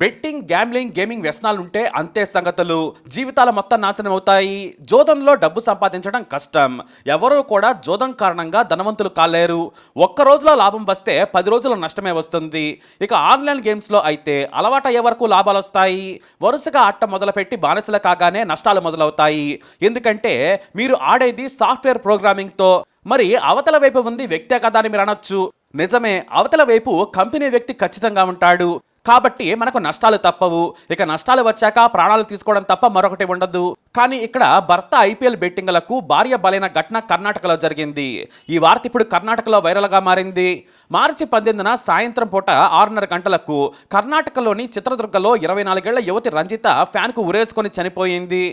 Betting gambling gaming వ్యసనాలుంటే అంతే సంగతులు. జీవితాల మొత్తం నాశనం అవుతాయి. జోదంలో డబ్బు సంపాదించడం కష్టం. ఎవరూ కూడా జోదం కారణంగా ధనవంతులు కాలేరు. ఒక్క రోజులో లాభం వస్తే పది రోజుల నష్టమే వస్తుంది. ఇక ఆన్లైన్ గేమ్స్లో అయితే అలవాటు అయ్యే వరకు లాభాలు వస్తాయి. వరుసగా ఆట మొదలుపెట్టి బానిసలు కాగానే నష్టాలు మొదలవుతాయి. ఎందుకంటే మీరు ఆడేది సాఫ్ట్వేర్ ప్రోగ్రామింగ్తో. మరి అవతల వైపు ఉంది వ్యక్తే కదా అని మీరు అనొచ్చు. నిజమే అవతల వైపు కంపెనీ వ్యక్తి ఖచ్చితంగా ఉంటాడు. కాబట్టి మనకు నష్టాలు తప్పవు. ఇక నష్టాలు వచ్చాక ప్రాణాలు తీసుకోవడం తప్ప మరొకటి ఉండదు. కానీ ఇక్కడ భర్త ఐపీఎల్ బెట్టింగ్లకు భార్య బలైన ఘటన కర్ణాటకలో జరిగింది. ఈ వార్త ఇప్పుడు కర్ణాటకలో వైరల్గా మారింది. మార్చి పద్దెనిమిదిన సాయంత్రం పూట ఆరున్నర గంటలకు కర్ణాటకలోని చిత్రదుర్గలో ఇరవై నాలుగేళ్ళ యువతి రంజిత ఫ్యాన్కు ఉరేసుకొని చనిపోయింది.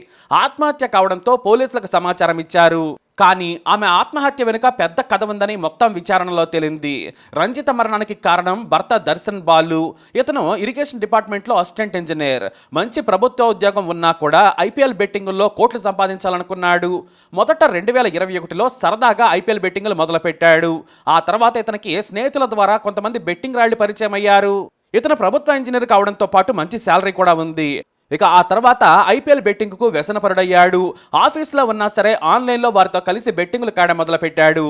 ఆత్మహత్య కావడంతో పోలీసులకు సమాచారం ఇచ్చారు. కానీ ఆమె ఆత్మహత్య వెనుక పెద్ద కథ ఉందని మొత్తం విచారణలో తేలింది. రంజిత మరణానికి కారణం భర్త దర్శన్ బాలు. ఇతను ఇరిగేషన్ డిపార్ట్మెంట్లో అసిస్టెంట్ ఇంజనీర్. మంచి ప్రభుత్వ ఉద్యోగం ఉన్నా కూడా ఐపీఎల్ బెట్టింగుల్లో కోట్లు సంపాదించాలనుకున్నాడు. మొదట రెండు వేల ఇరవై ఒకటిలో సరదాగా ఐపీఎల్ బెట్టింగులు మొదలుపెట్టాడు. ఆ తర్వాత ఇతనికి స్నేహితుల ద్వారా కొంతమంది బెట్టింగ్ రాళ్ళు పరిచయం అయ్యారు ఇతను ప్రభుత్వ ఇంజనీర్ కావడంతో పాటు మంచి శాలరీ కూడా ఉంది. ఇక ఆ తర్వాత ఐపీఎల్ బెట్టింగ్కు వ్యసనపరుడయ్యాడు. ఆఫీస్లో ఉన్నా సరే ఆన్లైన్లో వారితో కలిసి బెట్టింగ్లు కాడ మొదలుపెట్టాడు.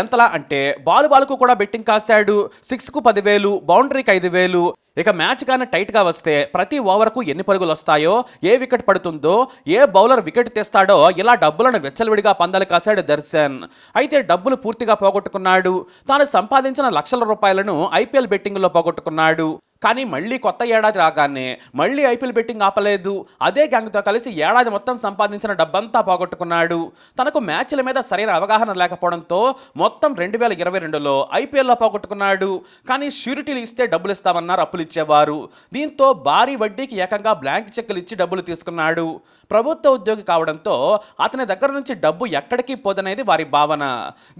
ఎంతలా అంటే బాలు బాలుకు కూడా బెట్టింగ్ కాశాడు. సిక్స్కు పదివేలు బౌండరీకి ఐదు వేలు ఇక మ్యాచ్ కానీ టైట్గా వస్తే ప్రతి ఓవర్కు ఎన్ని పరుగులు వస్తాయో ఏ వికెట్ పడుతుందో ఏ బౌలర్ వికెట్ తెస్తాడో ఇలా డబ్బులను వెచ్చలవిడిగా పందాలు కాశాడు దర్శన్. అయితే డబ్బులు పూర్తిగా పోగొట్టుకున్నాడు. తాను సంపాదించిన లక్షల రూపాయలను ఐపీఎల్ బెట్టింగ్లో పోగొట్టుకున్నాడు. కానీ మళ్ళీ కొత్త ఏడాది రాగానే మళ్ళీ ఐపీఎల్ బెట్టింగ్ ఆపలేదు. అదే గ్యాంగ్తో కలిసి ఏడాది మొత్తం సంపాదించిన డబ్బంతా పోగొట్టుకున్నాడు. తనకు మ్యాచ్ల మీద సరైన అవగాహన లేకపోవడంతో మొత్తం రెండు వేల ఇరవై రెండులో ఐపీఎల్లో పోగొట్టుకున్నాడు. కానీ షూరిటీలు ఇస్తే డబ్బులు ఇస్తామన్నారు అప్పులు ఇచ్చేవారు. దీంతో భారీ వడ్డీకి ఏకంగా బ్లాంక్ చెక్కులు ఇచ్చి డబ్బులు తీసుకున్నాడు. ప్రభుత్వ ఉద్యోగి కావడంతో అతని దగ్గర నుంచి డబ్బు ఎక్కడికి పోదనేది వారి భావన.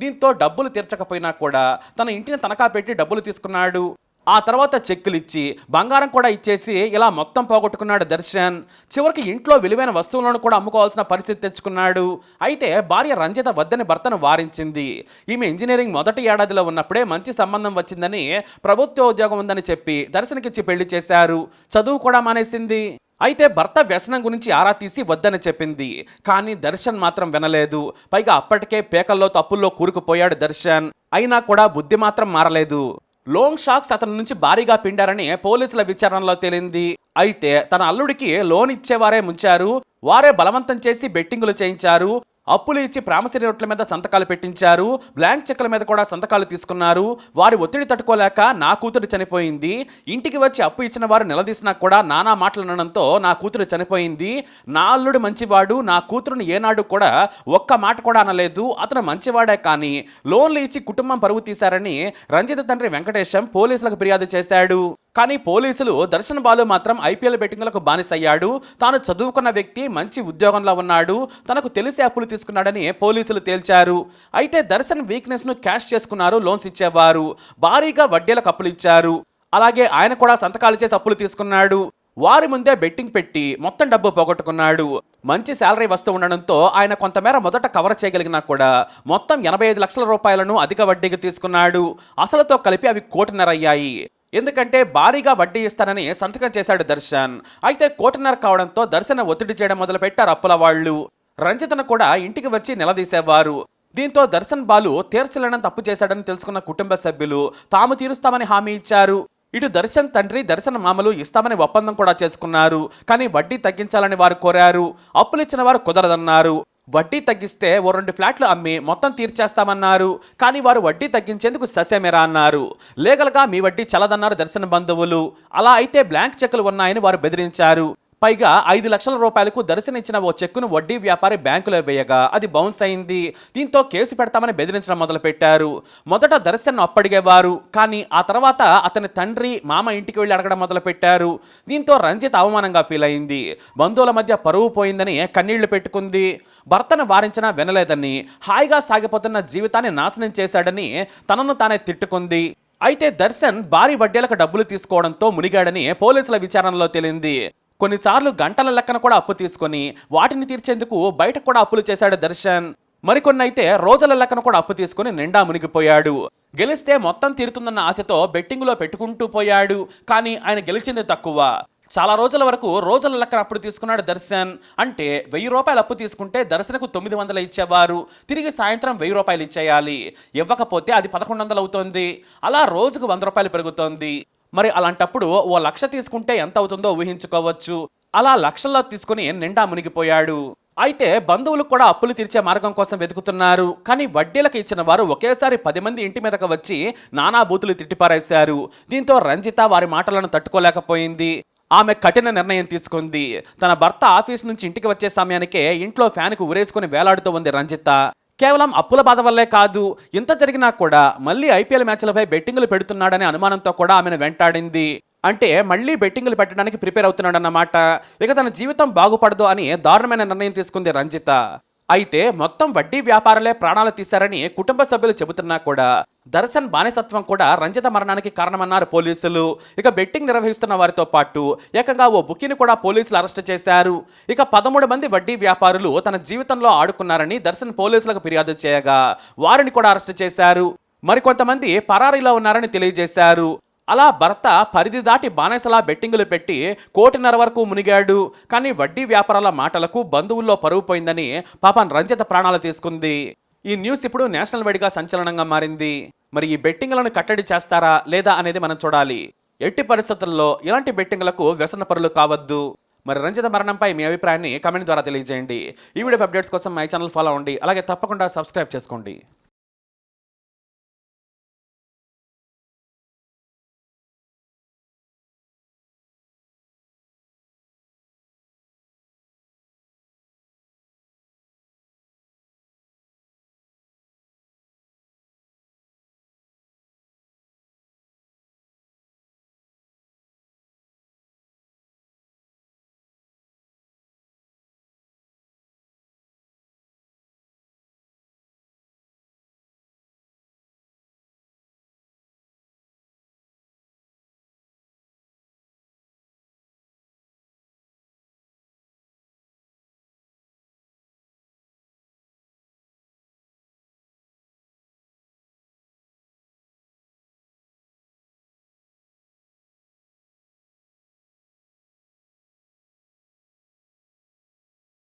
దీంతో డబ్బులు తీర్చకపోయినా కూడా తన ఇంటిని తనఖా పెట్టి డబ్బులు తీసుకున్నాడు. ఆ తర్వాత చెక్కులు ఇచ్చి బంగారం కూడా ఇచ్చేసి ఇలా మొత్తం పోగొట్టుకున్నాడు దర్శన్. చివరికి ఇంట్లో విలువైన వస్తువులను కూడా అమ్ముకోవాల్సిన పరిస్థితి తెచ్చుకున్నాడు. అయితే భార్య రంజిత వద్దని భర్తను వారించింది. ఈమె ఇంజనీరింగ్ మొదటి ఏడాదిలో ఉన్నప్పుడే మంచి సంబంధం వచ్చిందని ప్రభుత్వ ఉద్యోగం ఉందని చెప్పి దర్శనకిచ్చి పెళ్ళి చేశారు. చదువు కూడా మానేసింది. అయితే భర్త వ్యసనం గురించి ఆరా తీసి వద్దని చెప్పింది. కానీ దర్శన్ మాత్రం వినలేదు. పైగా అప్పటికే పేకల్లో తప్పుల్లో కూరుకుపోయాడు దర్శన్. అయినా కూడా బుద్ధి మాత్రం మారలేదు. లోంగ్ షాక్స్ అతని నుంచి భారీగా పిండారని పోలీసుల విచారణలో తేలింది. అయితే తన అల్లుడికి లోన్ ఇచ్చేవారే ముంచారు. వారే బలవంతం చేసి బెట్టింగులు చేయించారు. అప్పులు ఇచ్చి ప్రామసరీ నోట్ల మీద సంతకాలు పెట్టించారు. బ్లాంక్ చెక్ల మీద కూడా సంతకాలు తీసుకున్నారు. వారి ఒత్తిడి తట్టుకోలేక నా కూతురు చనిపోయింది. ఇంటికి వచ్చి అప్పు ఇచ్చిన వారు నిలదీసినా కూడా నానా మాటలు అనడంతో నా కూతురు చనిపోయింది. నా అల్లుడు మంచివాడు నా కూతురుని ఏనాడు కూడా ఒక్క మాట కూడా అనలేదు. అతను మంచివాడే కానీ లోన్లు ఇచ్చి కుటుంబం పరువు తీశారని రంజిత తండ్రి వెంకటేశం పోలీసులకు ఫిర్యాదు చేశాడు. కానీ పోలీసులు దర్శన్ బాలు మాత్రం ఐపీఎల్ బెట్టింగ్లకు బానిసయ్యాడు. తాను చదువుకున్న వ్యక్తి మంచి ఉద్యోగంలో ఉన్నాడు. తనకు తెలిసి అప్పులు తీసుకున్నాడని పోలీసులు తేల్చారు. అయితే దర్శన్ వీక్నెస్ను క్యాష్ చేసుకున్నారు లోన్స్ ఇచ్చేవారు. భారీగా వడ్డీలకు అప్పులు ఇచ్చారు. అలాగే ఆయన కూడా సంతకాలు చేసి అప్పులు తీసుకున్నాడు. వారి ముందే బెట్టింగ్ పెట్టి మొత్తం డబ్బు పోగొట్టుకున్నాడు. మంచి శాలరీ వస్తూ ఉండడంతో ఆయన కొంతమేర మొదట కవర్ చేయగలిగినా కూడా మొత్తం ఎనభై ఐదు లక్షల రూపాయలను అధిక వడ్డీకి తీసుకున్నాడు. అసలుతో కలిపి అవి కోటిన్నరయ్యాయి. ఎందుకంటే భారీగా వడ్డీ ఇస్తానని సంతకం చేశాడు దర్శన్. అయితే కోటన్నర కావడంతో దర్శన ఒత్తిడి చేయడం మొదలుపెట్టారు అప్పుల వాళ్ళు. రంజితను కూడా ఇంటికి వచ్చి నిలదీసేవారు. దీంతో దర్శన్ బాలు తీర్చలేనని తప్పు చేశాడని తెలుసుకున్న కుటుంబ సభ్యులు తాము తీరుస్తామని హామీ ఇచ్చారు. ఇటు దర్శన్ తండ్రి దర్శన్ మామలు ఇస్తామని ఒప్పందం కూడా చేసుకున్నారు. కానీ వడ్డీ తగ్గించాలని వారు కోరారు. అప్పులిచ్చిన వారు కుదరదన్నారు. వడ్డీ తగ్గిస్తే ఓ రెండు ఫ్లాట్లు అమ్మి మొత్తం తీర్చేస్తామన్నారు. కానీ వారు వడ్డీ తగ్గించేందుకు ససేమెరా అన్నారు. లీగల్గా మీ వడ్డీ చల్లదన్నారు దర్శన బంధువులు. అలా అయితే బ్లాంక్ చెక్కులు ఉన్నాయని వారు బెదిరించారు. పైగా ఐదు లక్షల రూపాయలకు దర్శనించిన ఓ చెక్కును వడ్డీ వ్యాపారి బ్యాంకులో వేయగా అది బౌన్స్ అయింది. దీంతో కేసు పెడతామని బెదిరించడం మొదలుపెట్టారు. మొదట దర్శన్ అప్పడిగేవారు కానీ ఆ తర్వాత అతని తండ్రి మామ ఇంటికి వెళ్ళి అడగడం మొదలుపెట్టారు. దీంతో రంజిత్ అవమానంగా ఫీల్ అయింది. బంధువుల మధ్య పరువు పోయిందని కన్నీళ్ళు పెట్టుకుంది. భర్తను వారించినా వినలేదని హాయిగా సాగిపోతున్న జీవితాన్ని నాశనం చేశాడని తనను తానే తిట్టుకుంది. అయితే దర్శన్ భారీ వడ్డీలకు డబ్బులు తీసుకోవడంతో మునిగాడని పోలీసుల విచారణలో తేలింది. కొన్నిసార్లు గంటల లెక్కన కూడా అప్పు తీసుకొని వాటిని తీర్చేందుకు బయట కూడా అప్పులు చేశాడు దర్శన్. మరికొన్ని అయితే రోజుల లెక్కన కూడా అప్పు తీసుకుని నిండా మునిగిపోయాడు. గెలిస్తే మొత్తం తీరుతుందన్న ఆశతో బెట్టింగులో పెట్టుకుంటూ పోయాడు. కానీ ఆయన గెలిచింది తక్కువ. చాలా రోజుల వరకు రోజుల లెక్కన అప్పుడు తీసుకున్నాడు దర్శన్. అంటే వెయ్యి రూపాయలు అప్పు తీసుకుంటే దర్శనకు తొమ్మిది వందలు ఇచ్చేవారు. తిరిగి సాయంత్రం వెయ్యి రూపాయలు ఇచ్చేయాలి. ఇవ్వకపోతే అది పదకొండు వందలు అవుతోంది. అలా రోజుకు వంద రూపాయలు పెరుగుతోంది. మరి అలాంటప్పుడు ఓ లక్ష తీసుకుంటే ఎంత అవుతుందో ఊహించుకోవచ్చు. అలా లక్షల్లో తీసుకుని నిండా మునిగిపోయాడు. అయితే బంధువులు కూడా అప్పులు తీర్చే మార్గం కోసం వెతుకుతున్నారు. కానీ వడ్డీలకు ఇచ్చిన వారు ఒకేసారి పది మంది ఇంటి మీదకు వచ్చి నానా బూతులు తిట్టిపారేశారు. దీంతో రంజిత వారి మాటలను తట్టుకోలేకపోయింది. ఆమె కఠిన నిర్ణయం తీసుకుంది. తన భర్త ఆఫీస్ నుంచి ఇంటికి వచ్చే సమయానికే ఇంట్లో ఫ్యాన్కు ఉరేసుకుని వేలాడుతూ ఉంది రంజిత. కేవలం అప్పుల బాధ వల్లే కాదు ఇంత జరిగినా కూడా మళ్ళీ ఐపీఎల్ మ్యాచ్లపై బెట్టింగులు పెడుతున్నాడనే అనుమానంతో కూడా ఆమెను వెంటాడింది. అంటే మళ్ళీ బెట్టింగులు పెట్టడానికి ప్రిపేర్ అవుతున్నాడన్నమాట. ఇక తన జీవితం బాగుపడదు అని దారుణమైన నిర్ణయం తీసుకుంది రంజిత. అయితే మొత్తం వడ్డీ వ్యాపారులే ప్రాణాలు తీశారని కుటుంబ సభ్యులు చెబుతున్నా కూడా దర్శన్ బానిసత్వం కూడా రంజిత మరణానికి కారణమన్నారు పోలీసులు. ఇక బెట్టింగ్ నిర్వహిస్తున్న వారితో పాటు ఏకంగా ఓ బుకిని కూడా పోలీసులు అరెస్ట్ చేశారు. ఇక పదమూడు మంది వడ్డీ వ్యాపారులు తన జీవితంలో ఆడుకున్నారని దర్శన్ పోలీసులకు ఫిర్యాదు చేయగా వారిని కూడా అరెస్ట్ చేశారు. మరికొంతమంది పరారీలో ఉన్నారని తెలియజేశారు. అలా భర్త పరిధి దాటి బానేసలా బెట్టింగులు పెట్టి కోటిన్నర వరకు మునిగాడు. కానీ వడ్డీ వ్యాపారాల మాటలకు బంధువుల్లో పరువు పోయిందని పాపం రంజిత ప్రాణాలు తీసుకుంది. ఈ న్యూస్ ఇప్పుడు నేషనల్ వైడ్గా సంచలనంగా మారింది. మరి ఈ బెట్టింగ్లను కట్టడి చేస్తారా లేదా అనేది మనం చూడాలి. ఎట్టి పరిస్థితుల్లో ఇలాంటి బెట్టింగ్లకు వ్యసన పరులు కావద్దు. మరి రంజిత మరణంపై మీ అభిప్రాయాన్ని కమెంట్ ద్వారా తెలియజేయండి. ఈ వీడియో అప్డేట్స్ కోసం మై ఛానల్ ఫాలో అవ్వండి. అలాగే తప్పకుండా సబ్స్క్రైబ్ చేసుకోండి.